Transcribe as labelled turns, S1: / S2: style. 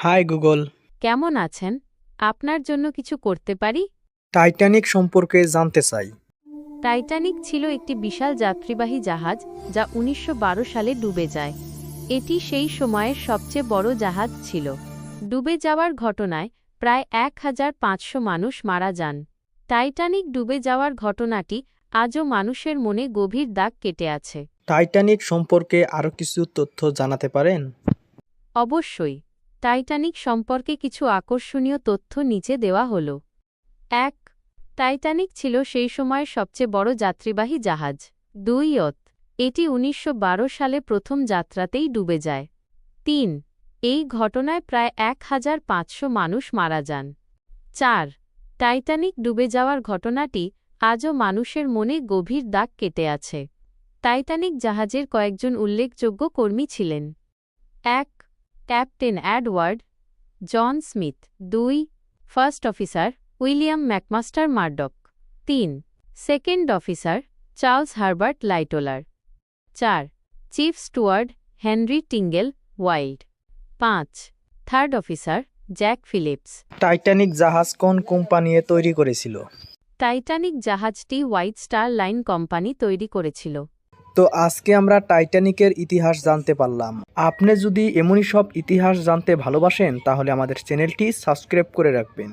S1: High Google.
S2: কেমন আছেন? আপনার জন্য কিছু করতে পারি?
S1: টাইটানিক সম্পর্কে জানতে চাই।
S2: টাইটানিক ছিল একটি বিশাল যাত্রীবাহী জাহাজ যা উনিশশো বারো সালে ডুবে যায়। এটি সেই সময়ের সবচেয়ে বড় জাহাজ ছিল। ডুবে যাওয়ার ঘটনায় প্রায় এক হাজার পাঁচশো মানুষ মারা যান। টাইটানিক ডুবে যাওয়ার ঘটনাটি আজও মানুষের মনে গভীর দাগ কেটে আছে।
S1: টাইটানিক সম্পর্কে আরও কিছু তথ্য জানাতে পারেন?
S2: অবশ্যই। টাইটানিক সম্পর্কে কিছু আকর্ষণীয় তথ্য নিচে দেওয়া হল। এক, টাইটানিক ছিল সেই সময়ের সবচেয়ে বড় যাত্রীবাহী জাহাজ। দুই অত এটি উনিশশো বারো সালে প্রথম যাত্রাতেই ডুবে যায়। তিন, এই ঘটনায় প্রায় এক হাজার পাঁচশো মানুষ মারা যান। চার, টাইটানিক ডুবে যাওয়ার ঘটনাটি আজও মানুষের মনে গভীর দাগ কেটে আছে। টাইটানিক জাহাজের কয়েকজন উল্লেখযোগ্য কর্মী ছিলেন। এক ক্যাপ্টেন অ্যাডওয়ার্ড জন স্মিথ। দুই first officer William McMaster Murdoch. তিন second officer Charles Herbert Lightoller চার chief steward Henry Tingle Wilde. পাঁচ third officer Jack Phillips.
S1: Titanic জাহাজ কোন কোম্পানি তৈরি করেছিল?
S2: টাইটানিক জাহাজটি হোয়াইট স্টার লাইন কোম্পানি তৈরি করেছিল।
S1: তো আজকে আমরা টাইটানিকের ইতিহাস জানতে পারলাম। আপনি যদি এমনই সব ইতিহাস জানতে ভালোবাসেন, তাহলে আমাদের চ্যানেলটি সাবস্ক্রাইব করে রাখবেন।